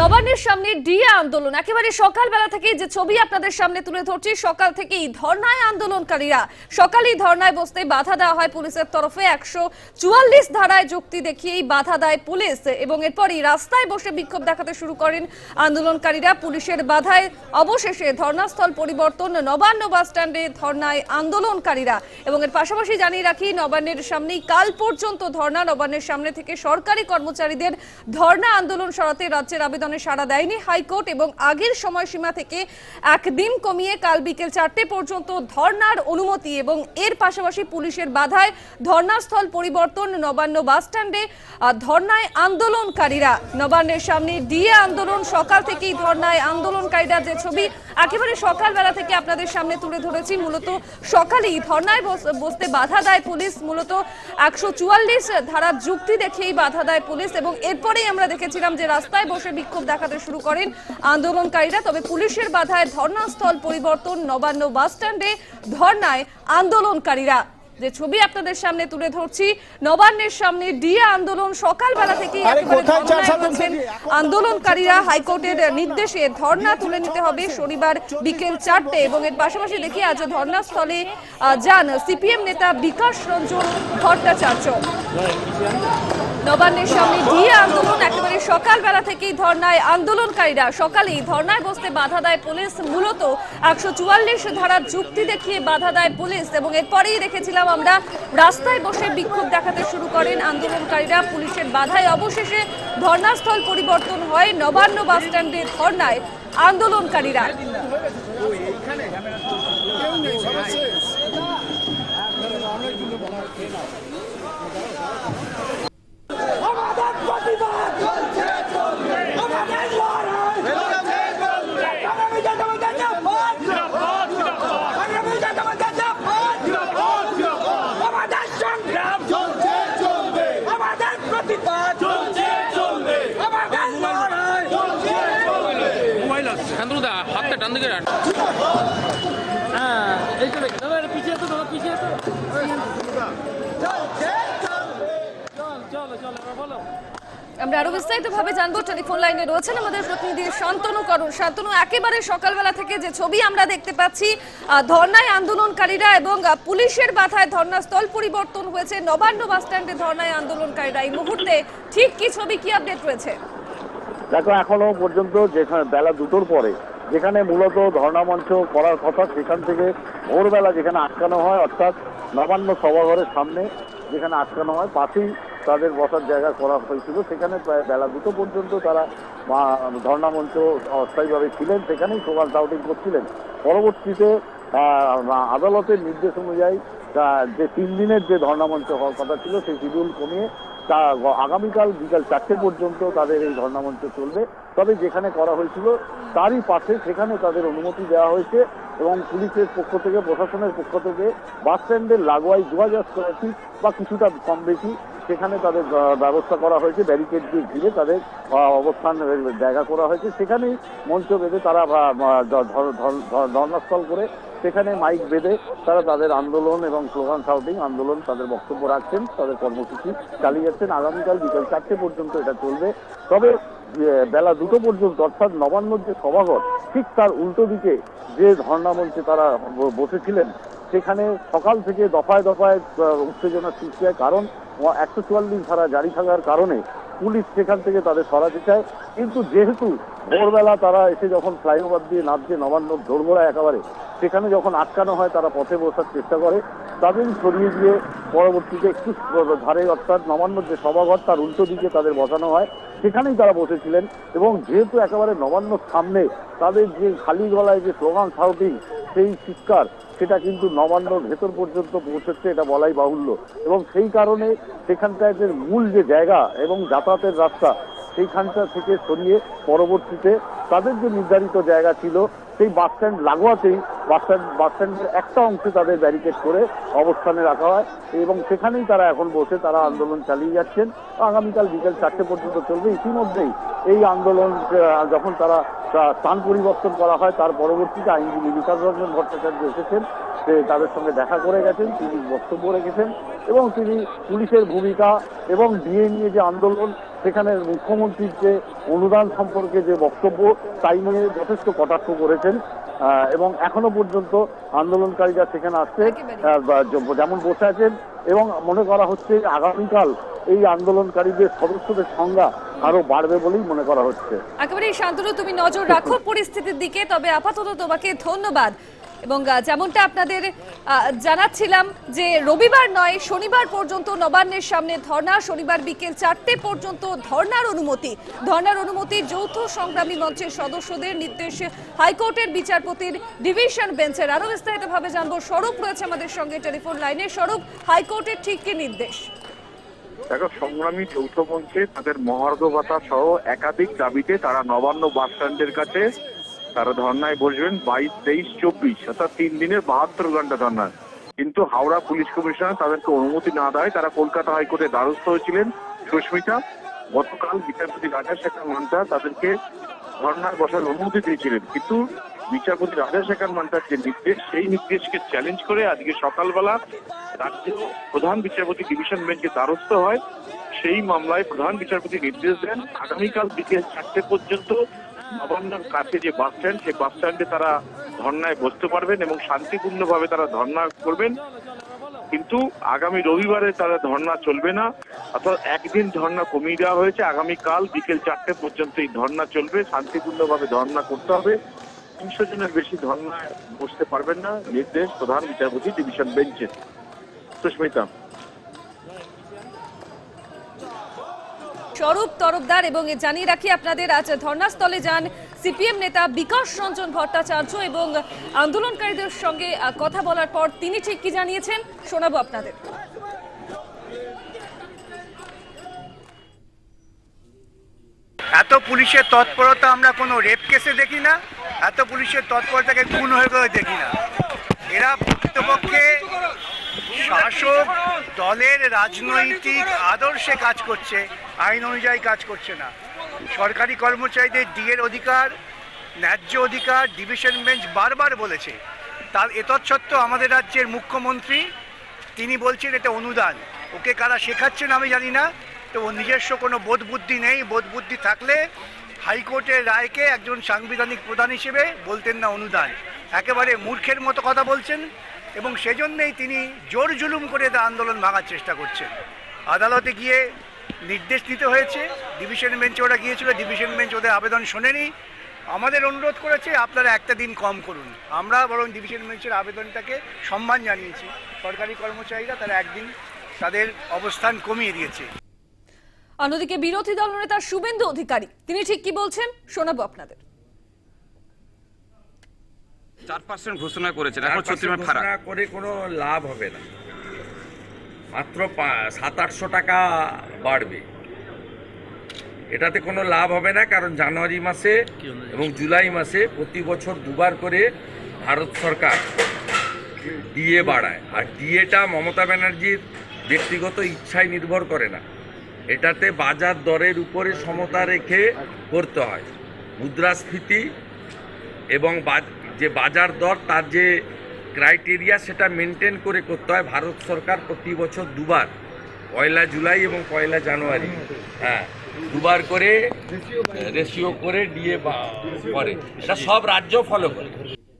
নবান্নের সামনে ডিএ আন্দোলন। একেবারে সকালবেলা থেকে যে ছবি আপনাদের সামনে তুলে ধরছি, সকাল থেকেই ধর্নায় আন্দোলনকারীরা, সকালেই ধর্নায় বসতে বাধা দেওয়া হয় পুলিশের তরফে। একশো চুয়াল্লিশ ধারায় যুক্তি দেখিয়েই বাধা দেয় পুলিশ এবং এরপরই রাস্তায় বসে বিক্ষোভ দেখাতে শুরু করেন আন্দোলনকারীরা। পুলিশের বাধায় অবশেষে ধর্নাস্থল পরিবর্তন, নবান্ন বাস স্ট্যান্ডে ধর্নায় আন্দোলনকারীরা এবং এর পাশাপাশি জানিয়ে রাখি, নবান্নের সামনেই কাল পর্যন্ত ধর্না, নবান্নের সামনে থেকে সরকারি কর্মচারীদের ধর্না আন্দোলন সরাতে রাজ্যের আবেদনে সাড়া দেয়নি হাইকোর্ট এবং আগের সময়সীমা থেকে একদিন কমিয়ে কাল বিকেল চারটে পর্যন্ত ধর্নার অনুমতি এবং এর পাশাপাশি পুলিশের বাধায় ধর্নাস্থল পরিবর্তন নবান্ন বাস স্ট্যান্ডে ধর্নায় আন্দোলনকারীরা। নবান্নের সামনে ডিএ আন্দোলন, সকাল থেকেই ধর্নায় আন্দোলনকারীরা যে ছবি একেবারে সকালবেলা থেকে আপনাদের সামনে তুলে ধরেছি, মূলত সকালেই ধর্নায় বস- বসতে বাধা দেয় পুলিশ, মূলত একশো ধারার যুক্তি দেখেই বাধা দেয় পুলিশ এবং এরপরেই আমরা দেখেছিলাম যে রাস্তায় বসে বিক্ষোভ দেখাতে শুরু করেন আন্দোলনকারীরা। তবে পুলিশের বাধায় ধর্নাস্থল পরিবর্তন নবান্ন বাস স্ট্যান্ডে ধর্নায় আন্দোলনকারীরা। যে ছবি আপনাদের সামনে তুলে ধরছি নবান্নের সামনে ডিএ আন্দোলন সকালবেলা থেকে? আন্দোলনকারীরা হাইকোর্টের নির্দেশে ধর্না তুলে নিতে হবে। শনিবার বিকেল চারটে এবং এর পাশাপাশি দেখি আজ ধর্ণাস্থলে আহ, যান সিপিএম নেতা বিকাশ রঞ্জন ভট্টাচার্য। নবান্নের সামনে ডিএ আন্দোলন, একেবারে সকালবেলা থেকেই ধর্নায় আন্দোলনকারীরা সকালেই ধর্নায় বসতে বাধা দেয় পুলিশ। মূলত একশো চুয়াল্লিশ ধারার যুক্তি দেখিয়ে বাধা দেয় পুলিশ এবং এরপরেই দেখেছিলাম আমরা, রাস্তায় বসে বিক্ষোভ দেখাতে শুরু করেন আন্দোলনকারীরা। পুলিশের বাধায় অবশেষে ধর্নাস্থল পরিবর্তন হয় নবান্ন বাস স্ট্যান্ডে ধর্নায় আন্দোলনকারীরা প্রতিবাদ চলছে চলবে আমাদের লড়াই আগামী জাতীয় জাতীয়বাদ আগামী জাতীয় জাতীয়বাদ আমাদের সংগ্রাম চলছে চলবে আমাদের প্রতিবাদ চলছে চলবে আমাদের লড়াই চলছে চলবে মোবাইল আছে শান্তনুদা হাতটা টান দিকে রাখ আমরা আরও বিস্তারিত ভাবে জানব টেলিফোন লাইনে রয়েছেন আমাদের প্রতিনিধি শান্তনু করুন। শান্তনু, একেবারে সকালবেলা থেকে যে ছবি আমরা দেখতে পাচ্ছি ধর্নায় আন্দোলনকারীরা এবং পুলিশের বাধায় ধর্নাস্থল পরিবর্তন হয়েছে, নবান্ন বাস স্ট্যান্ডে ধর্নায় আন্দোলনকারীরা। এই মুহূর্তে ঠিক কি ছবি, কি আপডেট রয়েছে? দেখো, এখনও পর্যন্ত যেখানে বেলা দুটোর পরে, যেখানে মূলত ধর্ণা মঞ্চ করার কথা, সেখান থেকে ভোরবেলা যেখানে আটকানো হয়, অর্থাৎ নবান্ন সভাঘরের সামনে যেখানে আটকানো হয়, পাশেই তাদের বসার জায়গা করা হয়েছিল। সেখানে প্রায় বেলা দুটো পর্যন্ত তারা ধর্ণা মঞ্চ অস্থায়ীভাবে ছিলেন। সেখানেই স্লোগান সাউটিং করছিলেন। পরবর্তীতে আদালতের নির্দেশ অনুযায়ী যে তিন দিনের যে ধর্ণা মঞ্চ হওয়ার কথা ছিল, সেই শিডিউল কমিয়ে তা, আগামীকাল বিকাল চারটে পর্যন্ত তাদের এই ধর্ণামঞ্চ চলবে। তবে যেখানে করা হয়েছিল, তারই পাশে সেখানে তাদের অনুমতি দেওয়া হয়েছে এবং পুলিশের পক্ষ থেকে, প্রশাসনের পক্ষ থেকে বাস স্ট্যান্ডের লাগোয়াই দু হাজার স্কোয়ার ফিট বা কিছুটা কম বেশি সেখানে তাদের ব্যবস্থা করা হয়েছে ব্যারিকেড দিয়ে ঘিরে তাদের অবস্থান জায়গা করা হয়েছে। সেখানেই মঞ্চ বেঁধে তারা ধর্নাস্থল করে সেখানে মাইক বেঁধে তারা তাদের আন্দোলন এবং স্লোগান শাউটিং আন্দোলন তাদের বক্তব্য রাখছেন, তাদের কর্মসূচি চালিয়ে যাচ্ছেন। আগামীকাল বিকেল চারটে পর্যন্ত এটা চলবে। তবে বেলা দুটো পর্যন্ত অর্থাৎ নবান্নর যে সভাঘর, ঠিক তার উল্টো দিকে যে ধর্ণা মঞ্চে তারা বসেছিলেন সেখানে সকাল থেকে দফায় দফায় উত্তেজনা সৃষ্টি হয়। কারণ একশো চুয়াল্লিশ ধারা জারি থাকার কারণে পুলিশ সেখান থেকে তাদের সরাতে চায়। কিন্তু যেহেতু ভোরবেলা তারা এসে যখন ফ্লাইওভার দিয়ে নামছে, নবান্ন দোরগোড়া একেবারে, সেখানে যখন আটকানো হয়, তারা পথে বসার চেষ্টা করে। তাদের সরিয়ে দিয়ে পরবর্তীতে একটু ধারে, অর্থাৎ নবান্নর যে সভাঘর, তার উল্টো দিকে তাদের বসানো হয়। সেখানেই তারা বসেছিলেন। এবং যেহেতু একেবারে নবান্নর সামনে তাদের যে খালি গলায় যে স্লোগান শাউটিং সেই চিৎকার, সেটা কিন্তু নবান্নর ভেতর পর্যন্ত পৌঁছেছে, এটা বলাই বাহুল্য। এবং সেই কারণে সেখানটায় যে মূল যে জায়গা এবং যাতায়াতের রাস্তা, সেইখানটা থেকে সরিয়ে পরবর্তীতে তাদের যে নির্ধারিত জায়গা ছিল, সেই বাস স্ট্যান্ড লাগোয়াতেই বাস স্ট্যান্ড, বাস স্ট্যান্ডের একটা অংশে তাদের ব্যারিকেড করে অবস্থানে রাখা হয় এবং সেখানেই তারা এখন বসে তারা আন্দোলন চালিয়ে যাচ্ছেন। আগামীকাল বিকেল চারটে পর্যন্ত চলবে। ইতিমধ্যেই এই আন্দোলন যখন তারা স্থান পরিবর্তন করা হয়। তার পরবর্তীতে আইনজীবী বিকাশ রঞ্জন ভট্টাচার্য এসেছেন। সে তাদের সঙ্গে দেখা করে গেছেন তিনি বক্তব্য রেখেছেন এবং তিনি পুলিশের ভূমিকা এবং ডিএ নিয়ে যে আন্দোলন সেখানে মুখ্যমন্ত্রীর যে অনুদান সম্পর্কে যে বক্তব্য তাই নিয়ে যথেষ্ট কটাক্ষ করেছেন। এবং এখনও পর্যন্ত আন্দোলনকারীরা সেখানে আসছে যেমন বসে আছেন এবং মনে করা হচ্ছে আগামীকাল এই আন্দোলনকারীদের সদস্যদের সংখ্যা আরও বাড়বে বলেই মনে করা হচ্ছে। একেবারে শান্তনু তুমি নজর রাখো পরিস্থিতির দিকে তবে আপাতত তোমাকে ধন্যবাদ। এবং যেমনটা আপনাদের জানাচ্ছিলাম যে রবিবার নয় শনিবার পর্যন্ত নবান্নের সামনে ধর্ণা শনিবার বিকেল চারটে পর্যন্ত ধর্নার অনুমতি। ধর্নার অনুমতি যৌথ সংগ্রামী মঞ্চের সদস্যদের নির্দেশ হাইকোর্টের বিচারপতির ডিভিশন বেঞ্চের। আরও বিস্তারিতভাবে জানব স্বরূপ রয়েছে আমাদের সঙ্গে টেলিফোন লাইনে। স্বরূপ হাইকোর্টের ঠিক কি নির্দেশ? দেখো, সংগ্রামী যৌথ মঞ্চে তাদের মহার্ঘ ভাতা সহ একাধিক দাবিতে তারা নবান্ন বাস স্ট্যান্ডের কাছে তারা ধর্নায় বসবেন বাইশ তেইশ চব্বিশ, অর্থাৎ তিন দিনের বাহাত্তর ঘণ্টা ধর্না কিন্তু হাওড়া পুলিশ কমিশনার তাদেরকে অনুমতি না দেয়, তারা কলকাতা হাইকোর্টে দ্বারস্থ হয়েছিলেন। সুস্মিতা, গতকাল বিচারপতি রাজাশেখর মান্তা তাদেরকে ধর্নায় বসার অনুমতি দিয়েছিলেন। কিন্তু বিচারপতি রাজাশেখর মান্তার যে নির্দেশ, সেই নির্দেশকে চ্যালেঞ্জ করে আজকে সকালবেলা রাজ্য প্রধান বিচারপতি ডিভিশন বেঞ্চে দ্বারস্থ হয়। সেই মামলায় প্রধান বিচারপতি নির্দেশ দেন, আগামীকাল বিকেল চারটে পর্যন্ত নবান্নর কাছে যে বাস স্ট্যান্ড সেই বাস স্ট্যান্ডে তারা ধর্নায় বসতে পারবেন এবং শান্তিপূর্ণভাবে তারা ধর্না করবেন। কিন্তু আগামী রবিবারে তারা ধর্না চলবে না, অর্থাৎ একদিন ধর্না কমিয়ে দেওয়া হয়েছে। আগামীকাল বিকেল চারটে পর্যন্ত এই ধর্না চলবে, শান্তিপূর্ণভাবে ধর্না করতে হবে। তিনশো জনের বেশি ধর্নায় বসতে পারবেন না নির্দেশ প্রধান বিচারপতি ডিভিশন বেঞ্চের। সুস্মিতা। স্বরূপ তরফদার এবং জানিয়ে রাখি আপনাদের আজ ধর্নাস্থলে যান সিপিএম নেতা বিকাশ রঞ্জন ভট্টাচার্য এবং আন্দোলনকারীদের সঙ্গে কথা বলার পর তিনি ঠিক কি জানিয়েছেন শোনাবো আপনাদের। এত পুলিশের তৎপরতা আমরা কোনো রেপ কেসে দেখি না? এত পুলিশের তৎপরতাকে খুন হয়ে গেলে দেখি না। এরা প্রকৃতপক্ষে শাসক দলের রাজনৈতিক আদর্শে কাজ করছে, আইন অনুযায়ী কাজ করছে না। সরকারি কর্মচারীদের ডিএর অধিকার, ন্যায্য অধিকার, ডিভিশন বেঞ্চ বারবার বলেছে। তার এতৎসত্ত্বেও আমাদের রাজ্যের মুখ্যমন্ত্রী, তিনি বলছেন এটা অনুদান। ওকে কারা শেখাচ্ছেন আমি জানি না তো নিজস্ব কোনো বোধ বুদ্ধি নেই। বোধ বুদ্ধি থাকলে হাইকোর্টের রায়কে একজন সাংবিধানিক প্রধান হিসেবে বলতেন না অনুদান। একেবারে মূর্খের মতো কথা বলছেন এবং সেজন্যেই তিনি জোর জুলুম করে তা আন্দোলন ভাঙার চেষ্টা করছেন। আদালতে গিয়ে নির্দেশ দিতে হয়েছে, ডিভিশন বেঞ্চে ওরা গিয়েছিল, ডিভিশন বেঞ্চ ওদের আবেদন শোনেনি। আমাদের অনুরোধ করেছে, আপনারা একটা দিন কম করুন। আমরা বরং ডিভিশন বেঞ্চের আবেদনটাকে সম্মান জানিয়েছি। সরকারি কর্মচারীরা তারা একদিন তাদের অবস্থান কমিয়ে দিয়েছে। অন্যদিকে বিরোধী দলনেতা শুভেন্দু অধিকারী তিনি ঠিক কি বলছেন শোনাবো আপনাদের। চার পার্সেন্ট ঘোষণা করেছেন এখন ফারাক। করে কোনো লাভ হবে না। মাত্র সাত আটশো টাকা বাড়বে। এটাতে কোনো লাভ হবে না কারণ জানুয়ারি মাসে এবং জুলাই মাসে প্রতি বছর দুবার করে ভারত সরকার ডিএ বাড়ায়। আর ডিএটা মমতা ব্যানার্জির ব্যক্তিগত ইচ্ছায় নির্ভর করে না। এটাতে বাজার দরের উপরে সমতা রেখে করতে হয়। মুদ্রাস্ফীতি এবং যে বাজার দর, তার যে ক্রাইটেরিয়া সেটা মেনটেন করে করতে হয় ভারত সরকার প্রতি বছর দুবার। পয়লা জুলাই এবং পয়লা জানুয়ারি। হ্যাঁ দুবার করে, রেশিও করে, ডিএ করে। এটা সব রাজ্য ফলো করে।